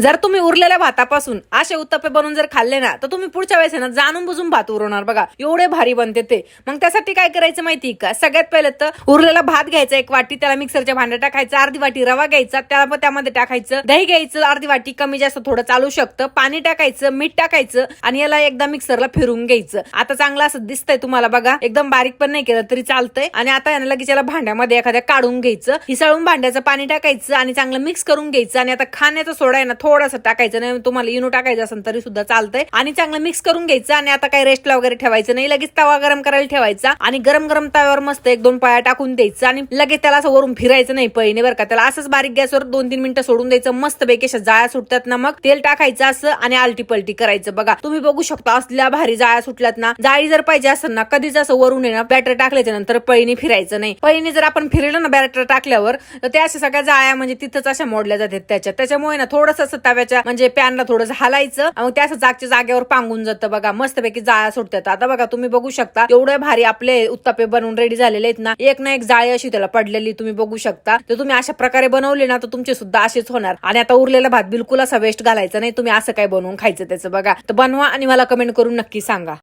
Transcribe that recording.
जर तुम्ही उरलेल्या भातापासून असे उत्तप्पे बनवून जर खाल्ले ना तर तुम्ही पुढच्या वेळेस ना जाणून बुजून भात उरवणार. बघा एवढे भारी बनते ते. मग त्यासाठी काय करायचं माहिती का? सगळ्यात पहिले तर उरलेला भात घ्यायचा एक वाटी त्याला मिक्सरच्या भांड्यात टाकायचा अर्धी वाटी रवा घ्यायचा त्याला पण त्यामध्ये टाकायचं दही घ्यायचं अर्धी वाटी कमी जास्त थोडं चालू शकतं पाणी टाकायचं मीठ टाकायचं आणि याला एकदा मिक्सरला फिरून घ्यायचं. आता चांगलं असं दिसतंय तुम्हाला बघा एकदम बारीक पण नाही केलं तरी चालतंय. आणि आता याला लगेच याला भांड्यामध्ये एखाद्या काढून घ्यायचं हिसाळून भांड्याचं पाणी टाकायचं आणि चांगलं मिक्स करून घ्यायचं. आणि आता खाण्याचा सोडा आहे ना थोडासा टाकायचं नाही तुम्हाला इनो टाकायचं असेल तरी सुद्धा चालतंय. आणि चांगलं मिक्स करून घ्यायचं आणि आता काही रेस्टला वगैरे ठेवायचं नाही. लगेच तवा गरम करायला ठेवायचा आणि गरम गरम तव्यावर मस्त एक दोन पाया टाकून द्यायचं आणि लगेच त्याला असं वरून फिरायचं नाही पहिने बरं का? त्याला असंच बारीक गॅसवर दोन तीन मिनिटं सोडून द्यायचं. मस्त पैकी अशा जाळ्या सुटतात ना मग. तेल टाकायचं असं आणि आलटी पलटी करायचं. बघा तुम्ही बघू शकता असल्या भारी जाळ्या सुटल्यात ना. जाळी जर पाहिजे असेल ना कधीच असं वरून येणं बॅटर टाकल्याच्या नंतर पळीने फिरायचं नाही. पळीने जर आपण फिरलं ना बॅटर टाकल्यावर तर त्या अशा सगळ्या जाळ्या म्हणजे तिथंच अशा मोडल्या जातात त्याच्या त्याच्यामुळे ना थोडस असं तव्याच्या म्हणजे पॅनला थोडंसं हलायचं मग त्याच असं जागच्या जागेवर पांगून जातं बघा. मस्तपैकी जाळ्या सुटतात. आता बघा तुम्ही बघू शकता एवढे भारी आपले उत्तापे बनवून रेडी झालेले आहेत ना. एक ना एक जाळी अशी त्याला पडलेली तुम्ही बघू शकता. तर तुम्ही अशा प्रकारे बनवले ना तर तुमचे सुद्धा असेच होणार. आणि आता उरलेला भात बिलकुल असा वेस्ट घालायचा नाही. तुम्ही असं काय बनवून खायचं त्याचं बघा. तर बनवा आणि मला कमेंट करून नक्की सांगा.